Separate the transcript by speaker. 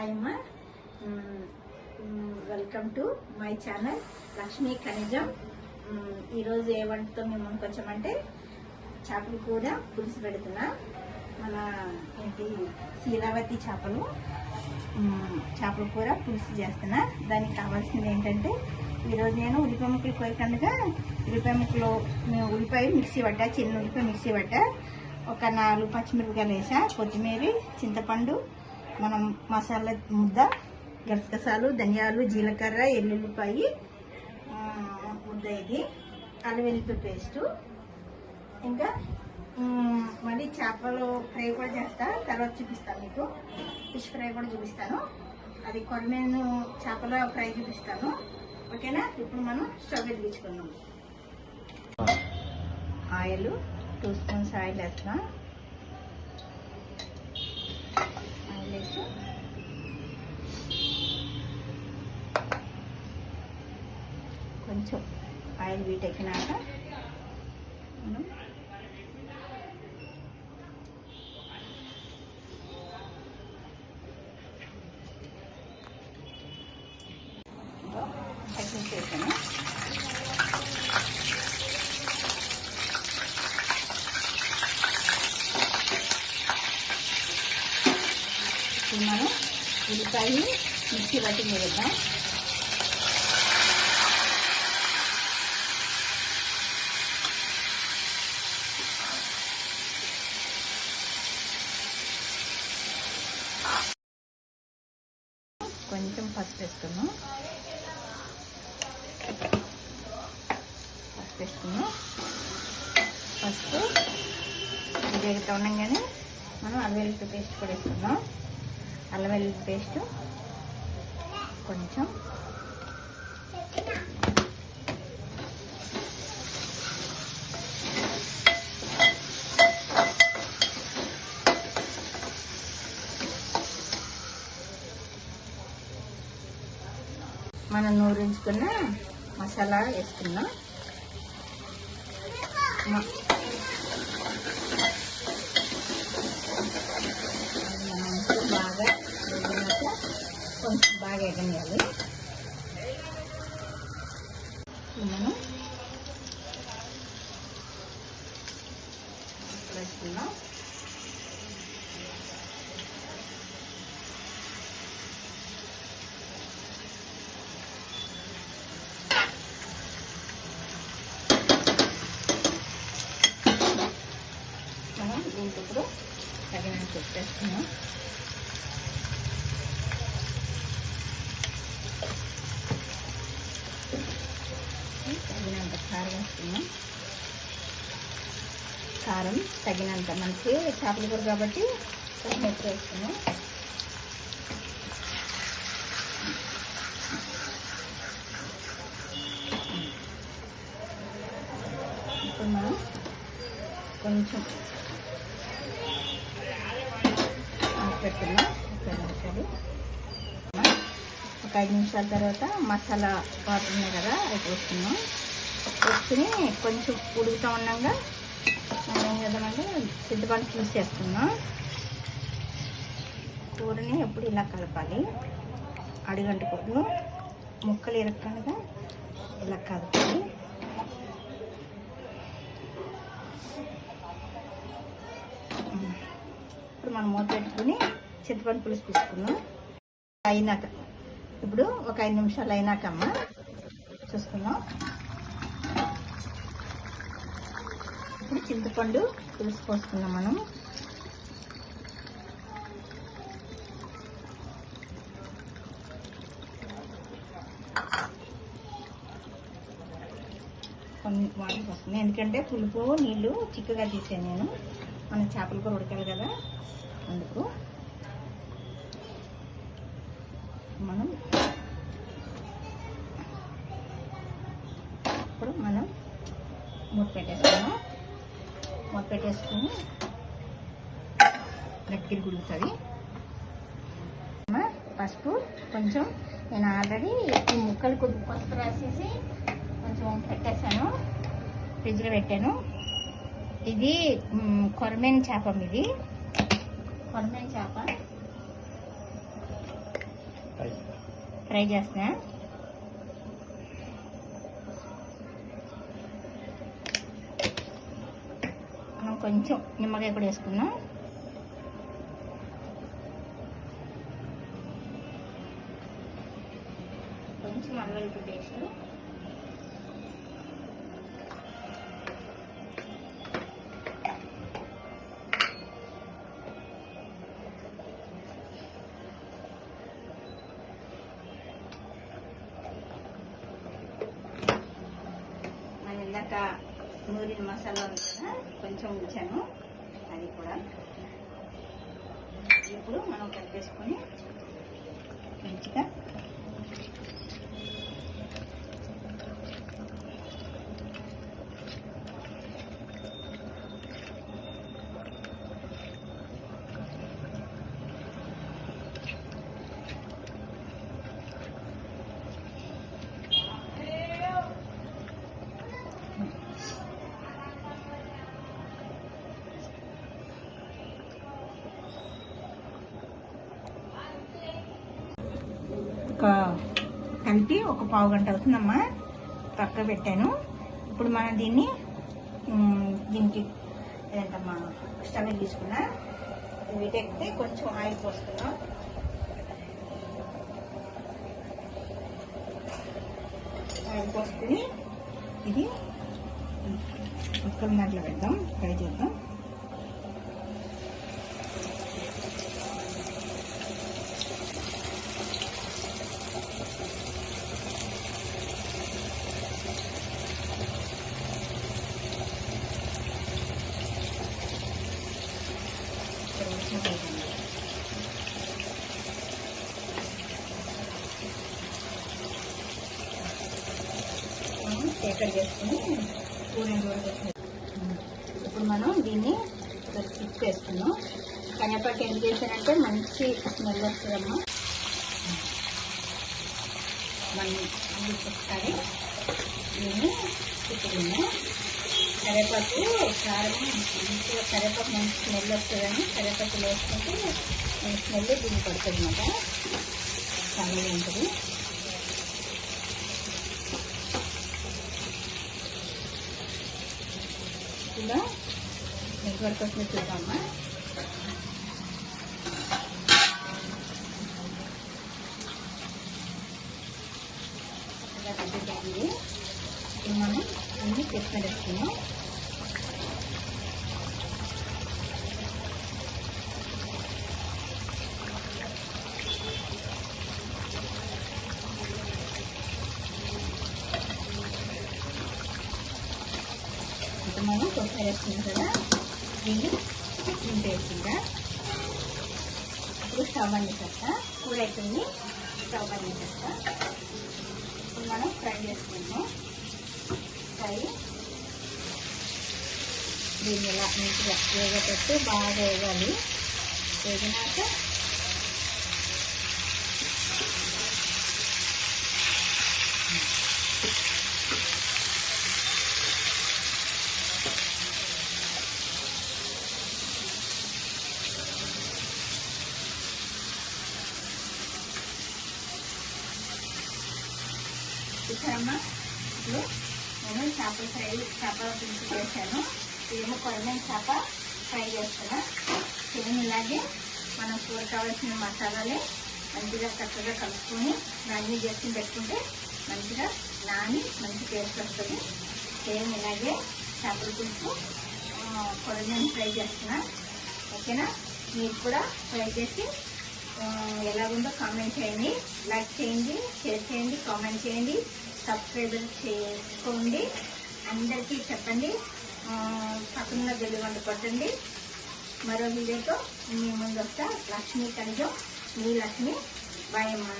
Speaker 1: Hi అమ్మా welcome to my channel Lakshmi ఖనిజం ఈరోజు ఏ వంటతో మేము ముందుకు వచ్చామంటే చేపల కూర పులుసు పెడుతున్నా. మన ఏంటి శీలావతి చేపలు. Mm, చేపల కూర పులుసు చేస్తున్నా. దానికి కావాల్సింది ఏంటంటే ఈరోజు నేను ఉల్లిపాయ ముక్కలు కోయకుండా ఉల్లిపాయ ముక్కలు మేము ఉల్లిపాయ మిక్సీ పట్టా చిన్న ఉల్లిపాయ మిక్సీ పట్టా. ఒక నాలుగు పచ్చిమిరపకాయలు వేసా కొత్తిమీర చింతపండు మనం మసాలా ముద్ద గసగసాలు ధనియాలు జీలకర్ర ఎల్లుల్లిపాయి ముద్ద ఇది అల్లం వెల్లుల్లి పేస్టు. ఇంకా మళ్ళీ చేపలు ఫ్రై కూడా చేస్తా తర్వాత చూపిస్తాను మీకు. ఫిష్ ఫ్రై కూడా చూపిస్తాను. అది కొరమేను చేపల ఫ్రై చూపిస్తాను. ఓకేనా? ఇప్పుడు మనం స్టవ్ తీసుకున్నాం ఆయిల్ టూ స్పూన్స్ ఆయిల్ వేస్తా ఆయిల్ వేసి కొంచెం ఆయిల్ వీటెక్కినాక మనం ఇప్పుడు మనం ఉల్లిపాయ మిక్సీ పట్టి వేద్దాం. కొంచెం పసుపు వేసుకున్నాం. పసుపు వేసుకున్నాం. పసుపు వేగుతూ కానీ మనం అల్లం పేస్ట్ కూడా వేసుకుందాం. అల్లం వెల్లుల్లి పేస్ట్ కొంచెం. మనం నూరించుకున్న మసాలా వేసుకున్నాం మ- అది మనం బాగా వేగినాక కొంచెం బాగా ఎగనియాలి మనం వేసుకున్నాం మనం దీంట్లో ఇప్పుడు తగినంత పెట్టేస్తున్నాం తగినంత కారం కారం తగినంత మనకి చేపల కూర కాబట్టి కొంచెం ఎక్కువ వేస్తున్నాం ఇప్పుడు మనం కొంచెం పెట్టుకున్నాం ఒక ఐదు నిమిషాలు ఒక ఐదు నిమిషాల తర్వాత మసాలా వాటర్ ఉన్నాయి కదా అవి పోస్తున్నాం వేసుకుని కొంచెం ఉడుకుతూ ఉండగా మనం ఏం చేద్దామంటే చింతపండు పులుసు కూరని ఎప్పుడు ఇలా కలపాలి. అడిగంటుకోదు ముక్కలు ఇరక్కనగా ఇలా కలపాలి. ఇప్పుడు మనం మూత పెట్టుకుని చింతపండు పులుసు తీసుకున్నాం అయినాక ఇప్పుడు ఒక ఐదు నిమిషాలు అయినాక అమ్మ ఇప్పుడు చింతపండు పులుసు పోసుకున్నాం మనం. కొన్ని వాటర్ పోస్తున్నాయి. ఎందుకంటే పులుపు నీళ్ళు చిక్కగా తీసాను నేను. మన చేపలు కూడా ఉడకాలి కదా. అందుకు మనం ఇప్పుడు మనం మూత పెట్టేస్తాము పెట్టేసుకుని దగ్గర గుడుతుంది పసుపు కొంచెం నేను ఆల్రెడీ ఈ ముక్కలు కొద్ది పసుపు రాసేసి కొంచెం పెట్టేశాను. ఫ్రిడ్జ్లో పెట్టాను. ఇది కొరమేన్ చేప ఇది కొరమేన్ చేప. ఫ్రై. చేస్తున్నా కొంచెం నిమ్మకాయ కూడా వేసుకుందాం. కొంచెం అల్లం పేస్ట్. మన ఇందాక నూరిన మసాలా ఉంది కదా? కొంచెం ఉంచాను. అది కూడా. ఇప్పుడు మనం కట్ చేసుకొని మంచిగా ఒక కలిపి ఒక పావు గంట అవుతుందమ్మా. పక్క పెట్టాను. ఇప్పుడు మనం దీన్ని దీనికి ఏంటమ్మా స్టవ్ తీసుకున్నా. వీటెక్కితే కొంచెం ఆయిల్ పోసుకున్నాం ఆయిల్ పోసుకుని ఇది ఒక్క దాంట్లో పెడదాం. ఫ్రై చేద్దాం. ఎక్కడ చేసుకుని కూర ఇప్పుడు మనం దీన్ని తిప్పి వేసుకున్నాం కరివేపాకు ఎందుకు వేసానంటే మంచి స్మెల్ వస్తుందమ్మా. మనం ఒకసారి దీన్ని తిప్పుకున్నాం కరివేపాకు కారం మంచిగా కరివేపాకు మంచి స్మెల్ వస్తుందని కరివేపాకు వేసుకుంటే స్మెల్ దీన్ని పడుతుంది అనమాట చాలా ఉంటుంది ఇలా నెట్వర్క్ వస్తుంది చూద్దామా? ఇలా దగ్గరికి ఇప్పుడు మనం అన్ని పెట్టుకునేస్తున్నాం ఇప్పుడు మనం కొత్తిమీర వేసుకున్నాం కదా దీన్ని దింపేసిందా ఇప్పుడు స్టవ్ అన్ని చేస్తా కూర అయిపోయింది. స్టవ్ అన్ని చేస్తా మనం ఫ్రై చేసుకుంటాం దీన్ని ఇలా నీట్గా వేగపెట్టి బాగా వేగాలి వేగినాక చూసారమ్మా ఇప్పుడు నేను చేపల ఫ్రై చేపల పులుసు చేశాను. ఇదేమో కొరమైన చేప ఫ్రై చేస్తున్నా. సేమ్ ఇలాగే మనం కూర కావాల్సిన మసాలాలే మంచిగా చక్కగా కలుపుకొని దాన్ని చేసుకుని పెట్టుకుంటే మంచిగా నాని మంచి టేస్ట్ వస్తుంది. సేమ్ ఇలాగే చేపల పులుసు కొరమైన ఫ్రై చేస్తున్నా. ఓకేనా? మీరు కూడా ఫ్రై చేసి ఎలా ఉందో కామెంట్ చేయండి. లైక్ చేయండి షేర్ చేయండి కామెంట్ చేయండి. సబ్స్క్రైబర్ చేసుకోండి. అందరికీ చెప్పండి. ఆ, పక్కన బెల్లి కొట్టండి. మరో వీడియోతో మీ ముందు వస్తా. లక్ష్మీ కలిగం మీ లక్ష్మి బాయ్ అమ్మా